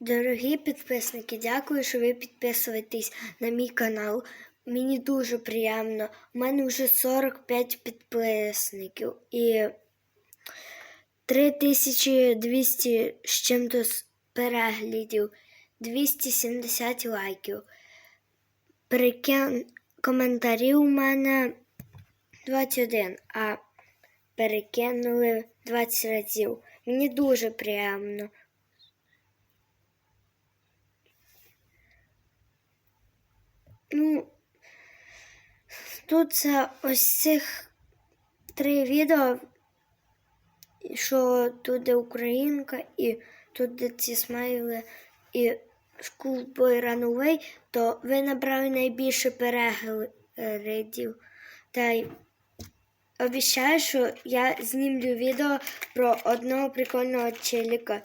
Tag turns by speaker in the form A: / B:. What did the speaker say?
A: Дорогі підписники, дякую, що ви підписуєтесь на мій канал. Мені дуже приємно. У мене вже 45 підписників і 3200 з чим-то переглядів, 270 лайків. Перекин... Коментарів у мене 21, а перекинули 20 разів. Мені дуже приємно. Ну, тут це ось цих три відео, що тут Українка, і тут ці смайли, і Schoolboy Runaway, то ви набрали найбільше переглядів. Та й обіцяю, що я знімлю відео про одного прикольного челіка.